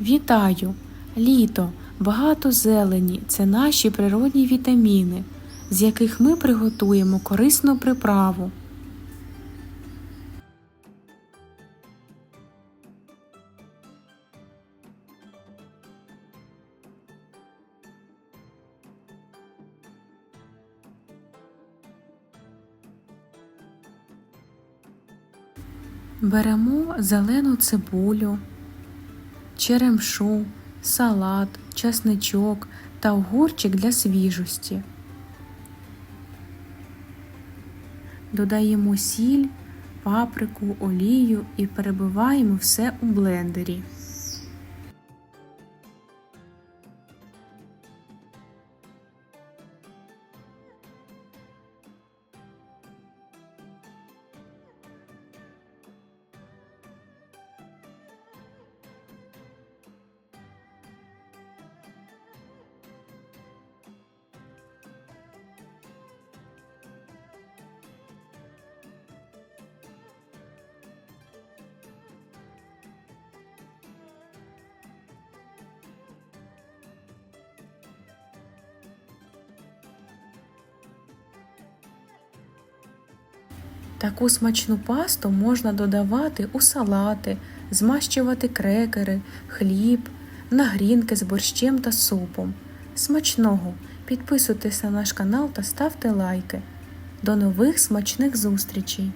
Вітаю! Літо, багато зелені це наші природні вітаміни, з яких ми приготуємо корисну приправу. Беремо зелену цибулю, черемшу, салат, часничок та огурчик для свіжості. Додаємо сіль, паприку, олію і перебиваємо все у блендері. Таку смачну пасту можна додавати у салати, змащувати крекери, хліб, на грінки з борщем та супом. Смачного! Підписуйтесь на наш канал та ставте лайки. До нових смачних зустрічей!